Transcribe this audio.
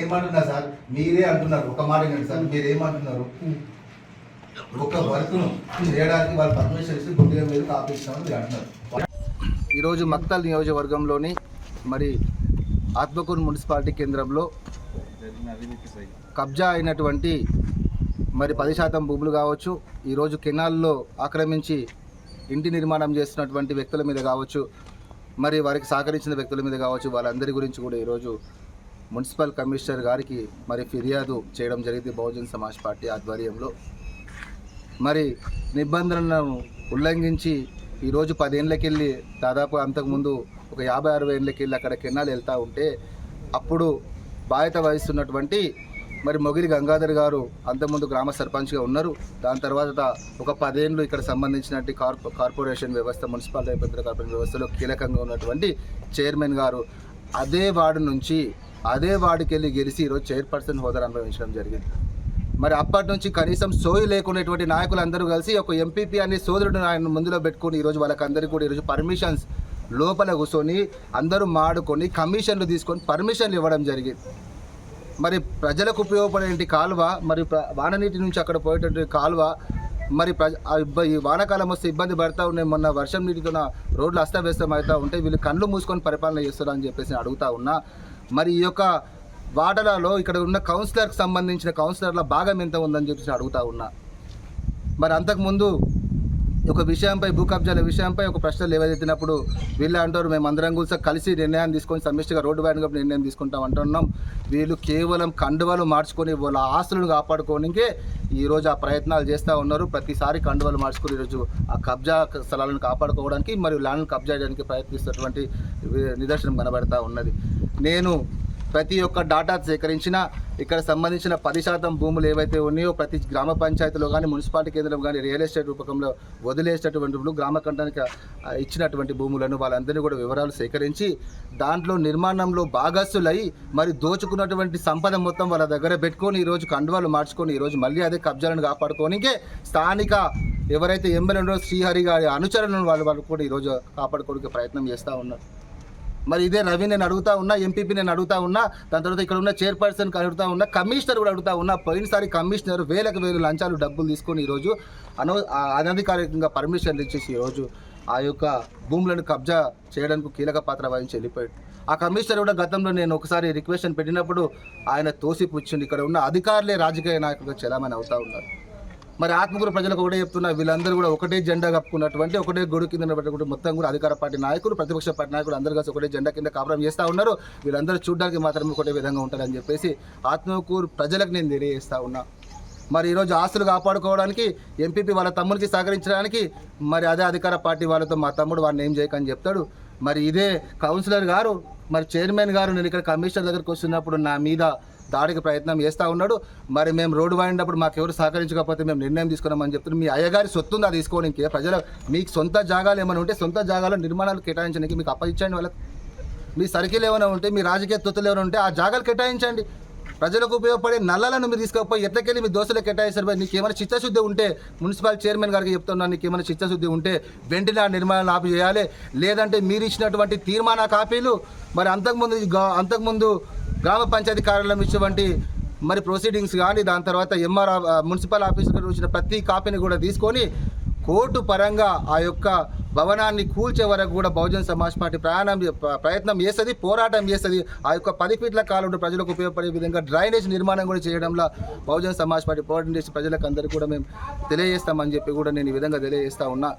ఏమంటున్నా సార్? మీరే అంటున్నారు. ఒక మాట సార్. మీరు ఏమంటున్నారు ఒక వర్క్ను చేయడానికి వాళ్ళు పర్మిషన్ మీరు కాపిస్తామని మీరు అంటున్నారు. ఈరోజు మక్తల్ నియోజకవర్గంలోని మరి ఆత్మకూరు మున్సిపాలిటీ కేంద్రంలో కబ్జా అయినటువంటి మరి పది శాతం భూములు కావచ్చు ఈరోజు కెనాల్లో ఆక్రమించి ఇంటి నిర్మాణం చేస్తున్నటువంటి వ్యక్తుల మీద కావచ్చు మరి వారికి సహకరించిన వ్యక్తుల మీద కావచ్చు వాళ్ళందరి గురించి కూడా ఈరోజు మున్సిపల్ కమిషనర్ గారికి మరి ఫిర్యాదు చేయడం జరిగింది బహుజన్ సమాజ్ పార్టీ ఆధ్వర్యంలో. మరి నిబంధనలను ఉల్లంఘించి ఈరోజు పదేళ్ళకెళ్ళి దాదాపు అంతకుముందు ఒక యాభై అరవై ఏళ్ళకెళ్ళి అక్కడ కెనాల్ వెళ్తూ ఉంటే అప్పుడు బాధ్యత వహిస్తున్నటువంటి మరి మొగిరి గంగాధర్ గారు అంతకుముందు గ్రామ సర్పంచ్గా ఉన్నారు. దాని తర్వాత ఒక పదేళ్ళు ఇక్కడ సంబంధించినటువంటి కార్పొ కార్పొరేషన్ వ్యవస్థ మున్సిపల్ అభివృద్ధి కార్పొరేషన్ వ్యవస్థలో కీలకంగా ఉన్నటువంటి చైర్మన్ గారు అదే వార్డు నుంచి అదే వార్డుకి వెళ్ళి గెలిచి ఈరోజు చైర్పర్సన్ హోదా అనుభవించడం జరిగింది. మరి అప్పటి నుంచి కనీసం సోయి లేకునేటువంటి నాయకులు అందరూ కలిసి ఒక ఎంపీపీ అనే సోదరుడు ఆయన ముందులో పెట్టుకొని ఈరోజు వాళ్ళకందరికీ కూడా ఈరోజు పర్మిషన్స్ లోపల కూర్చొని అందరూ మాడుకొని కమిషన్లు తీసుకొని పర్మిషన్లు ఇవ్వడం జరిగింది. మరి ప్రజలకు ఉపయోగపడేటి కాలువ? మరి ప్ర- వాననీటి నుంచి అక్కడ పోయేటువంటి కాలువ మరి ప్రజ ఈ వానాకాలం వస్తే ఇబ్బంది పడతా ఉన్నాయి. మొన్న వర్షం నీటితో రోడ్లు అస్తవ్యస్తం అవుతూ ఉంటే వీళ్ళు కళ్ళు మూసుకొని పరిపాలన చేస్తారు అని చెప్పేసి నేను అడుగుతా ఉన్నా. మరి ఈ యొక్క వాటలలో ఇక్కడ ఉన్న కౌన్సిలర్కి సంబంధించిన కౌన్సిలర్ల భాగం ఎంత ఉందని చెప్పేసి అడుగుతా ఉన్నా. మరి అంతకుముందు ఒక విషయంపై భూ కబ్జాల విషయంపై ఒక ప్రశ్న లేవనెత్తినప్పుడు వీళ్ళు అంటారు మేము అందరం కూడా కలిసి నిర్ణయం తీసుకొని సమిష్టిగా రోడ్డు బ్యాన్ నిర్ణయం తీసుకుంటాం అంటున్నాం. వీళ్ళు కేవలం కండువలు మార్చుకొని వాళ్ళ ఆస్తులను కాపాడుకోనికే ఈరోజు ఆ ప్రయత్నాలు చేస్తూ ఉన్నారు. ప్రతిసారి కండువలు మార్చుకొని ఈరోజు ఆ కబ్జా స్థలాలను కాపాడుకోవడానికి మరియు ల్యాండ్ను కబ్జా చేయడానికి ప్రయత్నిస్తున్నటువంటి నిదర్శనం కనబడతా ఉన్నది. నేను ప్రతి ఒక్క డాటా సేకరించిన ఇక్కడ సంబంధించిన పది శాతం భూములు ఏవైతే ఉన్నాయో ప్రతి గ్రామ పంచాయతీలో కానీ మున్సిపాలిటీ కేంద్రంలో కానీ రియల్ ఎస్టేట్ రూపకంలో వదిలేసేటటువంటి గ్రామ కంటానికి ఇచ్చినటువంటి భూములను వాళ్ళందరినీ కూడా వివరాలు సేకరించి దాంట్లో నిర్మాణంలో భాగస్సులై మరి దోచుకున్నటువంటి సంపద మొత్తం వాళ్ళ దగ్గర పెట్టుకొని ఈరోజు కండువాలు మార్చుకొని ఈరోజు మళ్ళీ అదే కబ్జాలను కాపాడుకోనికే స్థానిక ఎవరైతే ఎమ్మెల్యే ఉన్నారో శ్రీహరి గారి అనుచరులను వాళ్ళు వాళ్ళు కూడా ఈరోజు కాపాడుకోవడానికి ప్రయత్నం చేస్తూ ఉన్నారు. మరి ఇదే రవి నేను అడుగుతా ఉన్నా ఎంపీపీ నేను అడుగుతా ఉన్నా దాని తర్వాత ఇక్కడ ఉన్న చైర్పర్సన్కి అడుగుతా ఉన్నా కమిషనర్ కూడా అడుగుతా ఉన్నా పోయినసారి కమిషనర్ వేలకు వేలు లంచాలు డబ్బులు తీసుకొని ఈరోజు అనో అనధికారికంగా పర్మిషన్లు ఇచ్చేసి ఈరోజు ఆ యొక్క భూములను కబ్జా చేయడానికి కీలక పాత్ర వహించి వెళ్ళిపోయాడు. ఆ కమిషనర్ కూడా గతంలో నేను ఒకసారి రిక్వెస్ట్ పెట్టినప్పుడు ఆయన తోసిపుచ్చింది ఇక్కడ ఉన్న అధికారులే రాజకీయ నాయకులుగా చలామణి అవుతా ఉన్నారు. మరి ఆత్మకూరు ప్రజలకు ఒకటే చెప్తున్నా వీళ్ళందరూ కూడా ఒకటే జెండా కప్పుకున్నటువంటి ఒకటే గొడుగు కింద కూడా మొత్తం కూడా అధికార పార్టీ నాయకులు ప్రతిపక్ష పార్టీ నాయకులు అందరూ కలిసి ఒకటే జెండా కింద కాపురం చేస్తూ ఉన్నారు. వీళ్ళందరూ చూడడానికి మాత్రమే ఒకటే విధంగా ఉంటారని చెప్పేసి ఆత్మకూరు ప్రజలకు నేను తెలియజేస్తా ఉన్నా. మరి ఈరోజు ఆస్తులు కాపాడుకోవడానికి ఎంపీపీ వాళ్ళ తమ్ముడికి సహకరించడానికి మరి అదే అధికార పార్టీ వాళ్ళతో మా తమ్ముడు వాడిని ఏం చేయకని చెప్తాడు. మరి ఇదే కౌన్సిలర్ గారు మరి చైర్మన్ గారు నేను ఇక్కడ కమిషనర్ దగ్గరికి వస్తున్నప్పుడు నా మీద దాడికి ప్రయత్నం చేస్తూ ఉన్నాడు. మరి మేము రోడ్డు వాడినప్పుడు మాకు ఎవరు సహకరించకపోతే మేము నిర్ణయం తీసుకున్నామని చెప్తున్నాం మీ అయ్యగారి సొత్తు ఉందా తీసుకోవడానికి ప్రజల మీకు సొంత జాగాలు ఏమైనా ఉంటే సొంత జాగాలో నిర్మాణాలు కేటాయించడానికి మీకు అప్పగించండి వాళ్ళకి మీ సర్కిల్ ఏమైనా ఉంటే మీ రాజకీయ తొత్తులు ఏమైనా ఉంటే ఆ జాగాలు కేటాయించండి. ప్రజలకు ఉపయోగపడే నల్లలను మీరు తీసుకోకపోయి ఎట్లకెళ్ళి మీ దోశలు కేటాయిస్తారు మరి నీకు ఏమైనా చిత్తశుద్ధి ఉంటే మున్సిపల్ చైర్మన్ గారికి చెప్తున్నాను నీకు ఏమైనా చిత్తశుద్ధి ఉంటే వెంటనే ఆ నిర్మాణాలు ఆపి చేయాలి. లేదంటే మీరు ఇచ్చినటువంటి తీర్మాన కాపీలు మరి అంతకుముందు అంతకుముందు గ్రామ పంచాయతీ కార్యాలయం ఇచ్చేవంటి మరి ప్రొసీడింగ్స్ కానీ దాని తర్వాత ఎంఆర్ మున్సిపల్ ఆఫీసర్ వచ్చిన ప్రతి కాపీని కూడా తీసుకొని కోర్టు పరంగా ఆ యొక్క భవనాన్ని కూల్చే వరకు కూడా బహుజన్ సమాజ్ పార్టీ ప్రయాణం ప్రయత్నం చేస్తుంది పోరాటం చేస్తుంది. ఆ యొక్క పది ఫీట్ల కాలంలో ప్రజలకు ఉపయోగపడే విధంగా డ్రైనేజ్ నిర్మాణం కూడా చేయడంలో బహుజన్ సమాజ్ పార్టీ పోరాటం చేసి ప్రజలకు అందరికీ కూడా మేము తెలియజేస్తామని చెప్పి కూడా నేను ఈ విధంగా తెలియజేస్తా ఉన్నా.